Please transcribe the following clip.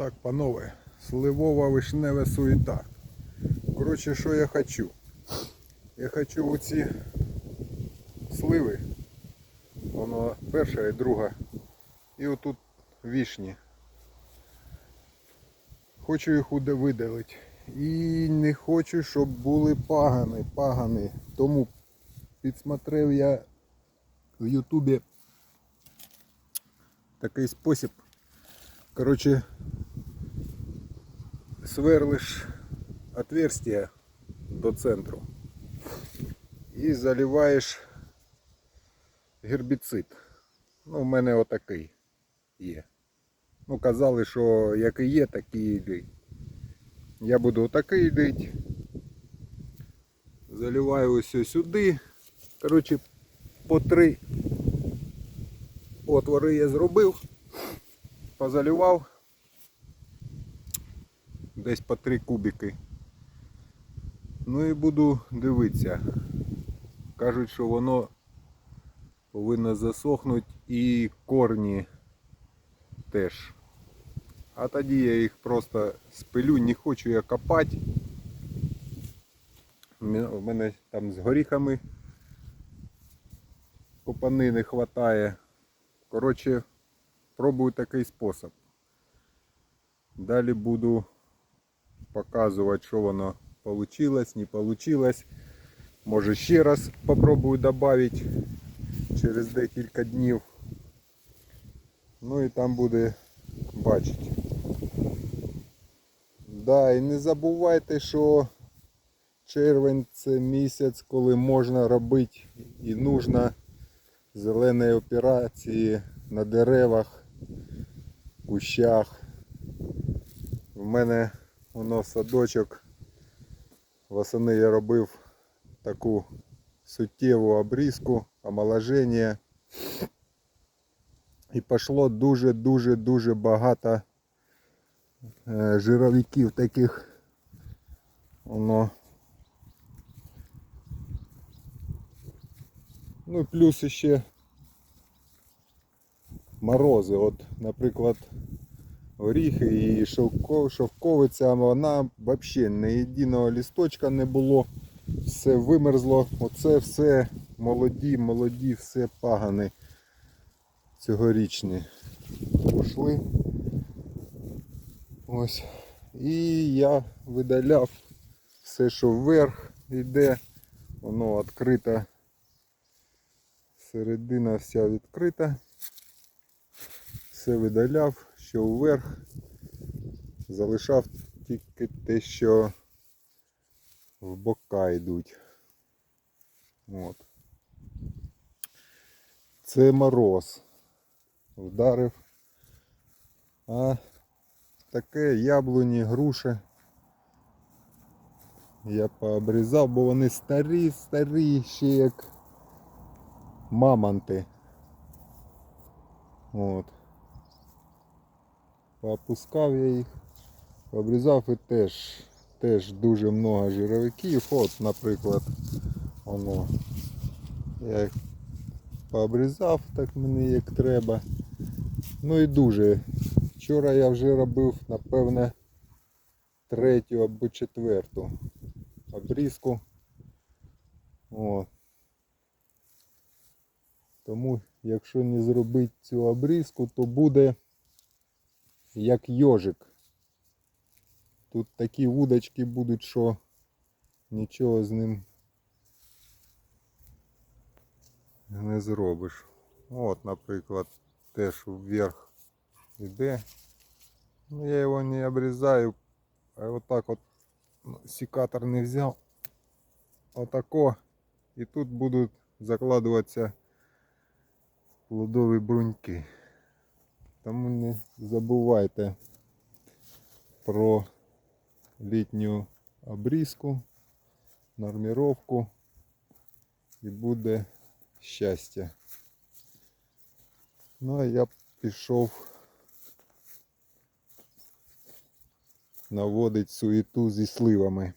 Так, панове, сливова вишнева суєта. Коротше, що я хочу? Я хочу оці сливи. Воно перша і друга. І отут вішні. Хочу їх видалити. І не хочу, щоб були пагани, пагани. Тому підсмотрев я в Ютубі такий спосіб. Короче, сверлиш отверстие до центру і заливаєш гербіцид. Ну, в мене отакий є. Ну, казали, що який є, такий і йди. Я буду отакий йдить. Заливаю ось сюди. Коротше, по три отвори я зробив позалював десь по три кубики. Ну і буду дивитися. Кажуть, що воно повинно засохнути і корні теж. А тоді я їх просто спилю, не хочу я копати. У мене там з горіхами копани не вистачає. Коротше, Пробую такий спосіб. Далі буду показувати, що воно вийшло, не вийшло. Може ще раз попробую додати через декілька днів. Ну і там буде бачити. Да, і не забувайте, що червень це місяць, коли можна робити і нужно зелені операції на деревах кущах. У мене воно садочок. Восени я робив таку суттєву обрізку, омоложення. І пішло дуже-дуже-дуже багато е, жировиків таких. Воно. Ну плюс ще морози. От, наприклад, горіхи і шовко, шовковиця, вона взагалі ні єдиного лісточка не було. Все вимерзло. Оце все молоді, молоді, все пагани цьогорічні. Пішли. Ось. І я видаляв все, що вверх йде. Воно відкрите. Середина вся відкрита все видаляв, що вверх, залишав тільки те, що в бока йдуть. От. Це мороз. Вдарив. А таке яблуні, груші. Я пообрізав, бо вони старі, старі, ще як мамонти. От. Поопускав я їх, обрізав і теж теж дуже много жировиків. От, наприклад, воно. Я їх пообрізав так мені як треба. Ну і дуже. Вчора я вже робив, напевне, третю або четверту обрізку. О. Тому якщо не зробити цю обрізку, то буде як йожик. Тут такі вудочки будуть, що нічого з ним не зробиш. От, наприклад, теж вверх йде. Ну, я його не обрізаю, а отак от ну, секатор не взяв. Отако. І тут будуть закладуватися плодові бруньки. Тому не забувайте про літню обрізку, норміровку і буде щастя. Ну а я пішов наводить суєту зі сливами.